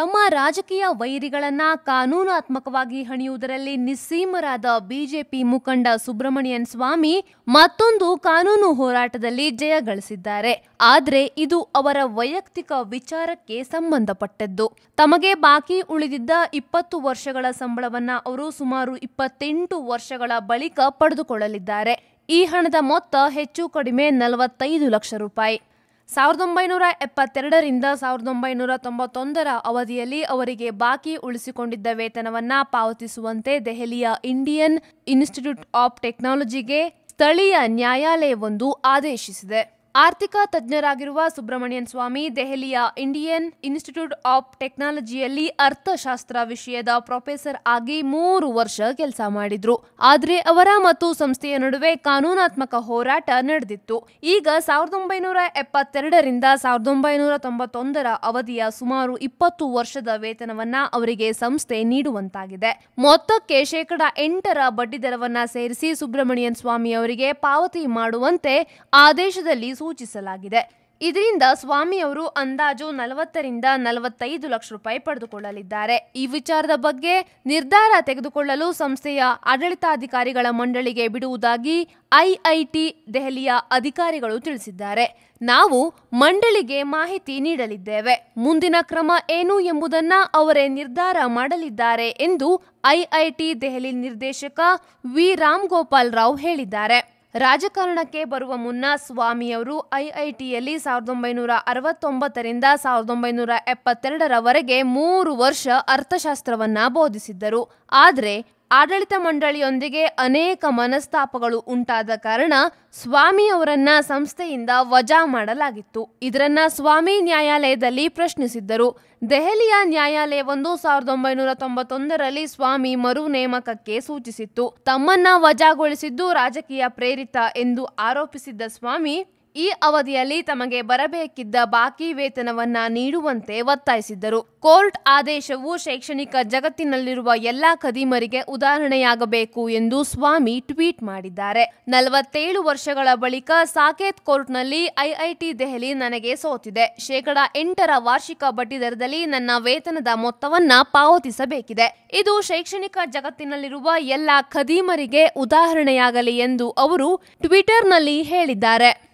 ತಮ್ಮ ರಾಜಕೀಯ ವೈರಿಗಳನ್ನ ಕಾನೂನಾತ್ಮಕವಾಗಿ ಹಣಿಯುವುದರಲ್ಲಿ ನಿಸ್ಸೀಮರಾದ ಬಿಜೆಪಿ ಮುಖಂಡ ಸುಬ್ರಹ್ಮಣ್ಯನ್ ಸ್ವಾಮಿ ಮತ್ತೊಂದು ಕಾನೂನು ಹೋರಾಟದಲ್ಲಿ ಜಯ ಗಳಿಸಿದ್ದಾರೆ. ಆದರೆ ಇದು ಅವರ ವೈಯಕ್ತಿಕ ವಿಚಾರಕ್ಕೆ ಸಂಬಂಧಪಟ್ಟದ್ದು. ತಮಗೆ ಬಾಕಿ ಉಳಿದಿದ್ದ ಇಪ್ಪತ್ತು ವರ್ಷಗಳ ಸಂಬಳವನ್ನ ಅವರು ಸುಮಾರು ಇಪ್ಪತ್ತೆಂಟು ವರ್ಷಗಳ ಬಳಿಕ ಪಡೆದುಕೊಳ್ಳಲಿದ್ದಾರೆ. ಈ ಹಣದ ಮೊತ್ತ ಹೆಚ್ಚು ಕಡಿಮೆ ನಲವತ್ತೈದು ಲಕ್ಷ ರೂಪಾಯಿ. ಸಾವಿರದ ಒಂಬೈನೂರ ಎಪ್ಪತ್ತೆರಡರಿಂದ ಸಾವಿರದ ಒಂಬೈನೂರ ತೊಂಬತ್ತೊಂದರ ಅವಧಿಯಲ್ಲಿ ಅವರಿಗೆ ಬಾಕಿ ಉಳಿಸಿಕೊಂಡಿದ್ದ ವೇತನವನ್ನ ಪಾವತಿಸುವಂತೆ ದೆಹಲಿಯ ಇಂಡಿಯನ್ ಇನ್ಸ್ಟಿಟ್ಯೂಟ್ ಆಫ್ ಟೆಕ್ನಾಲಜಿಗೆ ಸ್ಥಳೀಯ ನ್ಯಾಯಾಲಯವೊಂದು ಆದೇಶಿಸಿದೆ. ಆರ್ಥಿಕ ತಜ್ಞರಾಗಿರುವ ಸುಬ್ರಹ್ಮಣ್ಯನ್ ಸ್ವಾಮಿ ದೆಹಲಿಯ ಇಂಡಿಯನ್ ಇನ್ಸ್ಟಿಟ್ಯೂಟ್ ಆಫ್ ಟೆಕ್ನಾಲಜಿಯಲ್ಲಿ ಅರ್ಥಶಾಸ್ತ್ರ ವಿಷಯದ ಪ್ರೊಫೆಸರ್ ಆಗಿ ಮೂರು ವರ್ಷ ಕೆಲಸ ಮಾಡಿದ್ರು. ಆದರೆ ಅವರ ಮತ್ತು ಸಂಸ್ಥೆಯ ನಡುವೆ ಕಾನೂನಾತ್ಮಕ ಹೋರಾಟ ನಡೆದಿತ್ತು. ಈಗ ಸಾವಿರದ ಒಂಬೈನೂರ ಎಪ್ಪತ್ತೆರಡರಿಂದ ಸಾವಿರದ ಒಂಬೈನೂರ ತೊಂಬತ್ತೊಂದರ ಅವಧಿಯ ಸುಮಾರು ಇಪ್ಪತ್ತು ವರ್ಷದ ವೇತನವನ್ನ ಅವರಿಗೆ ಸಂಸ್ಥೆ ನೀಡುವಂತಾಗಿದೆ. ಮೊತ್ತಕ್ಕೆ ಶೇಕಡ ಎಂಟರ ಬಡ್ಡಿದರವನ್ನ ಸೇರಿಸಿ ಸುಬ್ರಹ್ಮಣ್ಯನ್ ಸ್ವಾಮಿ ಅವರಿಗೆ ಪಾವತಿ ಮಾಡುವಂತೆ ಆದೇಶದಲ್ಲಿ ಸೂಚಿಸಲಾಗಿದೆ. ಇದರಿಂದ ಸ್ವಾಮಿಯವರು ಅಂದಾಜು ನಲವತ್ತರಿಂದ ನಲವತ್ತೈದು ಲಕ್ಷ ರೂಪಾಯಿ ಪಡೆದುಕೊಳ್ಳಲಿದ್ದಾರೆ. ಈ ವಿಚಾರದ ಬಗ್ಗೆ ನಿರ್ಧಾರ ತೆಗೆದುಕೊಳ್ಳಲು ಸಂಸ್ಥೆಯ ಆಡಳಿತಾಧಿಕಾರಿಗಳ ಮಂಡಳಿಗೆ ಬಿಡುವುದಾಗಿ ಐಐಟಿ ದೆಹಲಿಯ ಅಧಿಕಾರಿಗಳು ತಿಳಿಸಿದ್ದಾರೆ. ನಾವು ಮಂಡಳಿಗೆ ಮಾಹಿತಿ ನೀಡಲಿದ್ದೇವೆ. ಮುಂದಿನ ಕ್ರಮ ಏನು ಎಂಬುದನ್ನ ಅವರೇ ನಿರ್ಧಾರ ಮಾಡಲಿದ್ದಾರೆ ಎಂದು ಐಐಟಿ ದೆಹಲಿ ನಿರ್ದೇಶಕ ವಿ. ರಾಮ್ ಗೋಪಾಲ್ ರಾವ್ ಹೇಳಿದ್ದಾರೆ. ರಾಜಕಾರಣಕ್ಕೆ ಬರುವ ಮುನ್ನ ಸ್ವಾಮಿಯವರು ಐಐಟಿಯಲ್ಲಿ ಸಾವಿರದ ಒಂಬೈನೂರ ಅರವತ್ತೊಂಬತ್ತರಿಂದ ಸಾವಿರದ ಒಂಬೈನೂರ ಎಪ್ಪತ್ತೆರಡರವರೆಗೆ ಮೂರು ವರ್ಷ ಅರ್ಥಶಾಸ್ತ್ರವನ್ನ ಬೋಧಿಸಿದ್ದರು. ಆದರೆ ಆಡಳಿತ ಮಂಡಳಿಯೊಂದಿಗೆ ಅನೇಕ ಮನಸ್ತಾಪಗಳು ಉಂಟಾದ ಕಾರಣ ಸ್ವಾಮಿ ಅವರನ್ನ ಸಂಸ್ಥೆಯಿಂದ ವಜಾ ಮಾಡಲಾಗಿತ್ತು. ಇದರನ್ನ ಸ್ವಾಮಿ ನ್ಯಾಯಾಲಯದಲ್ಲಿ ಪ್ರಶ್ನಿಸಿದ್ದರು. ದೆಹಲಿಯ ನ್ಯಾಯಾಲಯವೊಂದು ಸಾವಿರದ ಒಂಬೈನೂರ ತೊಂಬತ್ತೊಂದರಲ್ಲಿ ಸ್ವಾಮಿ ಮರು ನೇಮಕಕ್ಕೆ ಸೂಚಿಸಿತ್ತು. ತಮ್ಮನ್ನ ವಜಾಗೊಳಿಸಿದ್ದು ರಾಜಕೀಯ ಪ್ರೇರಿತ ಎಂದು ಆರೋಪಿಸಿದ್ದ ಸ್ವಾಮಿ ಈ ಅವಧಿಯಲ್ಲಿ ತಮಗೆ ಬರಬೇಕಿದ್ದ ಬಾಕಿ ವೇತನವನ್ನ ನೀಡುವಂತೆ ಒತ್ತಾಯಿಸಿದ್ದರು. ಕೋರ್ಟ್ ಆದೇಶವು ಶೈಕ್ಷಣಿಕ ಜಗತ್ತಿನಲ್ಲಿರುವ ಎಲ್ಲಾ ಖದೀಮರಿಗೆ ಉದಾಹರಣೆಯಾಗಬೇಕು ಎಂದು ಸ್ವಾಮಿ ಟ್ವೀಟ್ ಮಾಡಿದ್ದಾರೆ. ನಲವತ್ತೇಳು ವರ್ಷಗಳ ಬಳಿಕ ಸಾಕೇತ್ ಕೋರ್ಟ್ನಲ್ಲಿ ಐಐಟಿ ದೆಹಲಿ ನನಗೆ ಸೋತಿದೆ. ಶೇಕಡ ಎಂಟರ ವಾರ್ಷಿಕ ಬಡ್ಡಿದರದಲ್ಲಿ ನನ್ನ ವೇತನದ ಮೊತ್ತವನ್ನ ಪಾವತಿಸಬೇಕಿದೆ. ಇದು ಶೈಕ್ಷಣಿಕ ಜಗತ್ತಿನಲ್ಲಿರುವ ಎಲ್ಲಾ ಖದೀಮರಿಗೆ ಉದಾಹರಣೆಯಾಗಲಿ ಎಂದು ಅವರು ಟ್ವಿಟರ್ನಲ್ಲಿ ಹೇಳಿದ್ದಾರೆ.